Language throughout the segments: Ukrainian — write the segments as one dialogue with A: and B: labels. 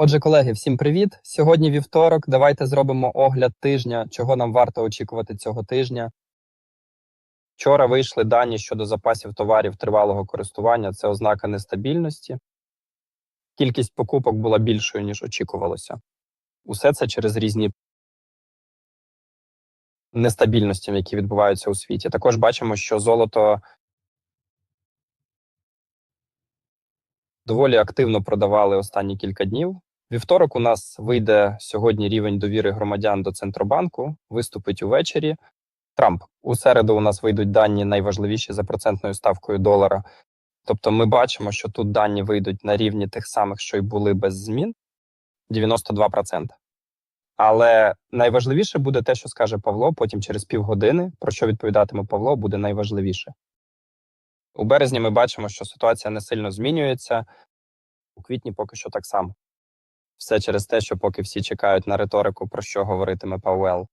A: Отже, колеги, всім привіт! Сьогодні вівторок. Давайте зробимо огляд тижня, чого нам варто очікувати цього тижня. Вчора вийшли дані щодо запасів товарів тривалого користування. Це ознака нестабільності. Кількість покупок була більшою, ніж очікувалося. Усе це через різні нестабільності, які відбуваються у світі. Також бачимо, що золото доволі активно продавали останні кілька днів. Вівторок у нас вийде сьогодні рівень довіри громадян до центробанку. Виступить увечері. Трамп у середу. У нас вийдуть дані найважливіші за процентною ставкою долара. Тобто, ми бачимо, що тут дані вийдуть на рівні тих самих, що й були без змін 92%. Але найважливіше буде те, що скаже Павло. Потім через півгодини, про що відповідатиме Павло, буде найважливіше. У березні ми бачимо, що ситуація не сильно змінюється. У квітні поки що так само. Все через те, що поки всі чекають на риторику, про що говоритиме Пауел.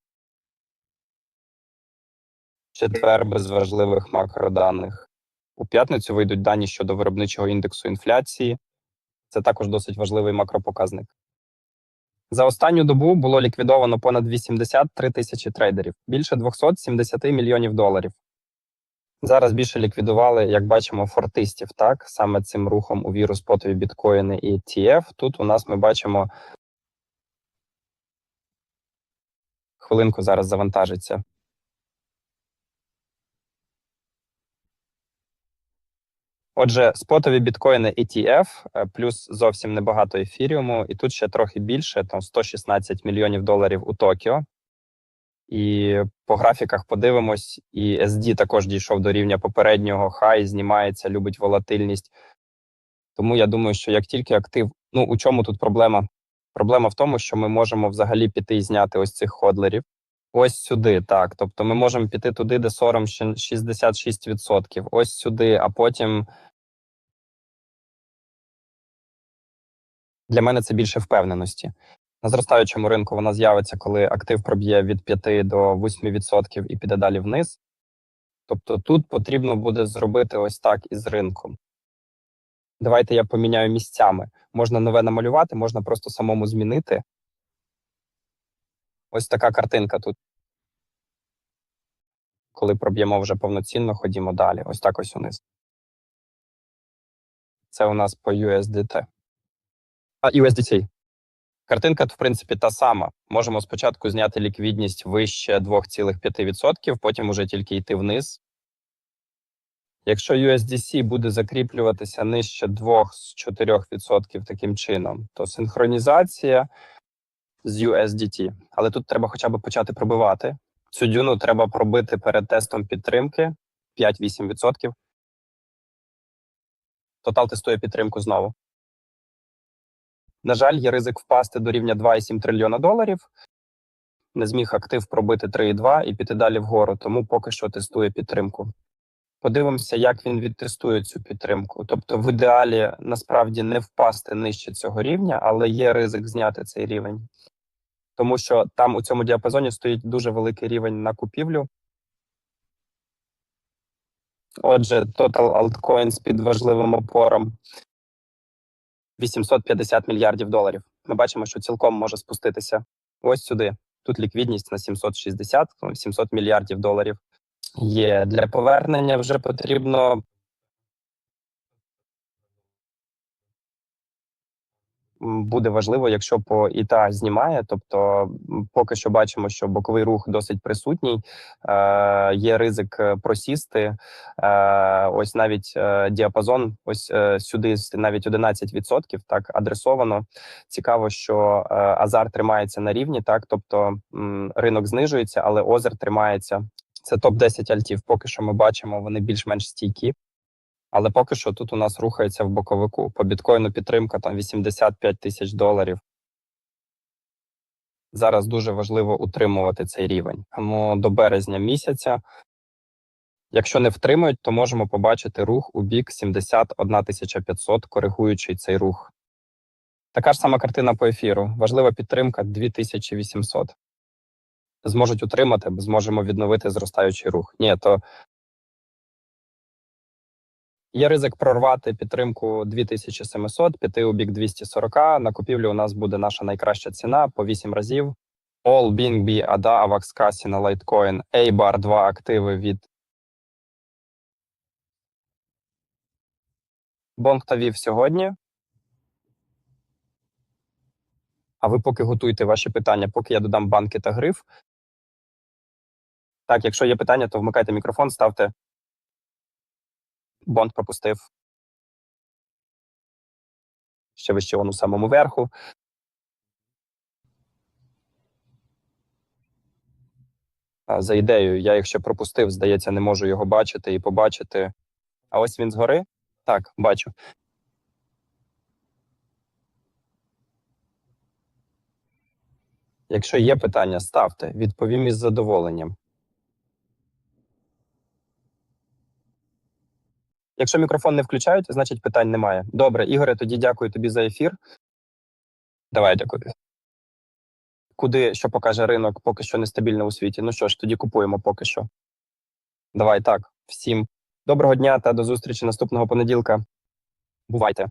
A: Четвер без важливих макроданих. У п'ятницю вийдуть дані щодо виробничого індексу інфляції. Це також досить важливий макропоказник. За останню добу було ліквідовано понад 83 тисячі трейдерів, більше 270 мільйонів доларів. Зараз більше ліквідували, як бачимо, фортистів. Так саме цим рухом у віру спотові біткоїни і ETF. Тут у нас ми бачимо хвилинку зараз завантажиться. Отже, спотові біткоїни ETF, е, плюс зовсім небагато ефіріуму, і тут ще трохи більше, там 116 мільйонів доларів у Токіо. І по графіках подивимось, і SD також дійшов до рівня попереднього, хай знімається, любить волатильність. Тому я думаю, що як тільки актив, ну у чому тут проблема? Проблема в тому, що ми можемо взагалі піти і зняти ось цих ходлерів. Ось сюди, так. Тобто ми можемо піти туди, де сором 66%, ось сюди, а потім. Для мене це більше впевненості. На зростаючому ринку вона з'явиться, коли актив проб'є від 5 до 8% і піде далі вниз. Тобто тут потрібно буде зробити ось так із ринком. Давайте я поміняю місцями. Можна нове намалювати, можна просто самому змінити. Ось така картинка тут. Коли проб'ємо вже повноцінно, ходімо далі. Ось так ось униз. Це у нас по USDT. А USDT. Картинка, в принципі, та сама. Можемо спочатку зняти ліквідність вище 2,5%, потім уже тільки йти вниз. Якщо USDC буде закріплюватися нижче 2-4% таким чином, то синхронізація з USDT. Але тут треба хоча б почати пробивати. Цю дюну треба пробити перед тестом підтримки 5-8%. Тотал тестує підтримку знову. На жаль, є ризик впасти до рівня 2,7 трильйона доларів. Не зміг актив пробити 3,2 і піти далі вгору, тому поки що тестує підтримку. Подивимося, як він відтестує цю підтримку. Тобто, в ідеалі насправді не впасти нижче цього рівня, але є ризик зняти цей рівень, тому що там у цьому діапазоні стоїть дуже великий рівень на купівлю. Отже, Total Altcoins під важливим опором 850 мільярдів доларів. Ми бачимо, що цілком може спуститися ось сюди. Тут ліквідність на 760 700 мільярдів доларів. Є для повернення вже потрібно буде важливо, якщо по ІТА знімає. Тобто, поки що бачимо, що боковий рух досить присутній, е, є ризик е, просісти. Е, Ось навіть е, діапазон, ось е, сюди навіть 11% так адресовано. Цікаво, що е, Азар тримається на рівні, так тобто м, ринок знижується, але озер тримається. Це топ 10 альтів. Поки що ми бачимо, вони більш-менш стійкі. Але поки що тут у нас рухається в боковику. По біткоїну підтримка там 85 тисяч доларів. Зараз дуже важливо утримувати цей рівень. Тому до березня місяця, якщо не втримують, то можемо побачити рух у бік 71 500, коригуючи цей рух. Така ж сама картина по ефіру. Важлива підтримка 2800. Зможуть утримати, зможемо відновити зростаючий рух. Ні, то Є ризик прорвати підтримку 2700, піти у бік 240. На купівлю у нас буде наша найкраща ціна по 8 разів. All, BNB, ADA, AVAX Casino, Litecoin, A-Bar, два активи від Бонг та Вів сьогодні. А ви поки готуйте ваші питання, поки я додам банки та гриф. Так, якщо є питання, то вмикайте мікрофон, ставте. Бонд пропустив. Ще вище он у самому верху. За ідеєю, я якщо пропустив, здається, не можу його бачити і побачити. А ось він згори. Так, бачу. Якщо є питання, ставте, відповім із задоволенням. Якщо мікрофон не включають, значить питань немає. Добре, Ігоре, тоді дякую тобі за ефір. Давай дякую. Куди що покаже ринок, поки що нестабільно у світі. Ну що ж, тоді купуємо поки що. Давай так. Всім доброго дня та до зустрічі наступного понеділка. Бувайте!